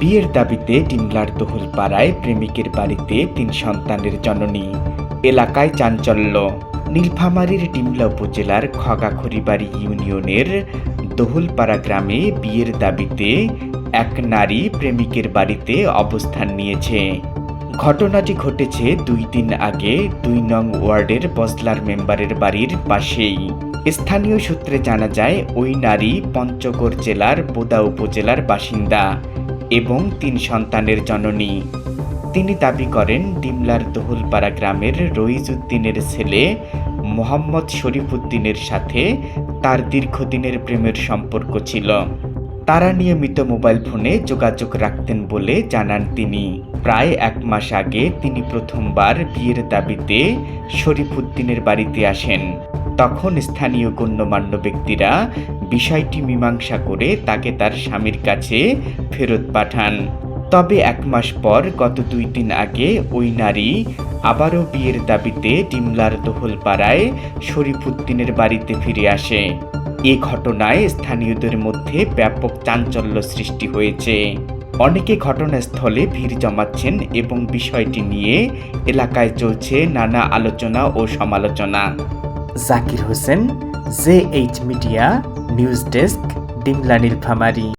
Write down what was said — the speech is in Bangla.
বিয়ের দাবিতে ডিমলার দোহলপাড়ায় প্রেমিকের বাড়িতে তিন সন্তানের জননী। এলাকায় চাঞ্চল্য। নীলফামারীর ডিমলা উপজেলার খগাখড়িবাড়ি ইউনিয়নের দোহলপাড়া গ্রামে বিয়ের দাবিতে এক নারী প্রেমিকের বাড়িতে অবস্থান নিয়েছে। ঘটনাটি ঘটেছে দুই দিন আগে দুই নং ওয়ার্ডের বজলার মেম্বারের বাড়ির পাশেই। স্থানীয় সূত্রে জানা যায়, ওই নারী পঞ্চগড় জেলার বোদা উপজেলার বাসিন্দা। এবং তিন সন্তানের জননী। তিনি দাবি করেন, ডিমলার দোহলপাড়া গ্রামের রইজুদ্দিনের ছেলে মোহাম্মদ শরীফুদ্দিনের সাথে তার দীর্ঘদিনের প্রেমের সম্পর্ক ছিল। তারা নিয়মিত মোবাইল ফোনে যোগাযোগ রাখতেন বলে জানান তিনি। প্রায় এক মাস আগে তিনি প্রথমবার বিয়ের দাবিতে শরীফুদ্দিনের বাড়িতে আসেন। তখন স্থানীয় গণ্যমান্য ব্যক্তিরা বিষয়টি মীমাংসা করে তাকে তার স্বামীর কাছে ফেরত পাঠান। তবে এক মাস পর, গত দুই দিন আগে, ওই নারী আবারও বিয়ের দাবিতে ডিমলার দোহলপাড়ায় শরীফুদ্দিনের বাড়িতে ফিরে আসে। এ ঘটনায় স্থানীয়দের মধ্যে ব্যাপক চাঞ্চল্য সৃষ্টি হয়েছে। অনেকে ঘটনাস্থলে ভিড় জমাচ্ছেন এবং বিষয়টি নিয়ে এলাকায় চলছে নানা আলোচনা ও সমালোচনা। Zakir Hossain J H media news desk Dimla Nilphamari.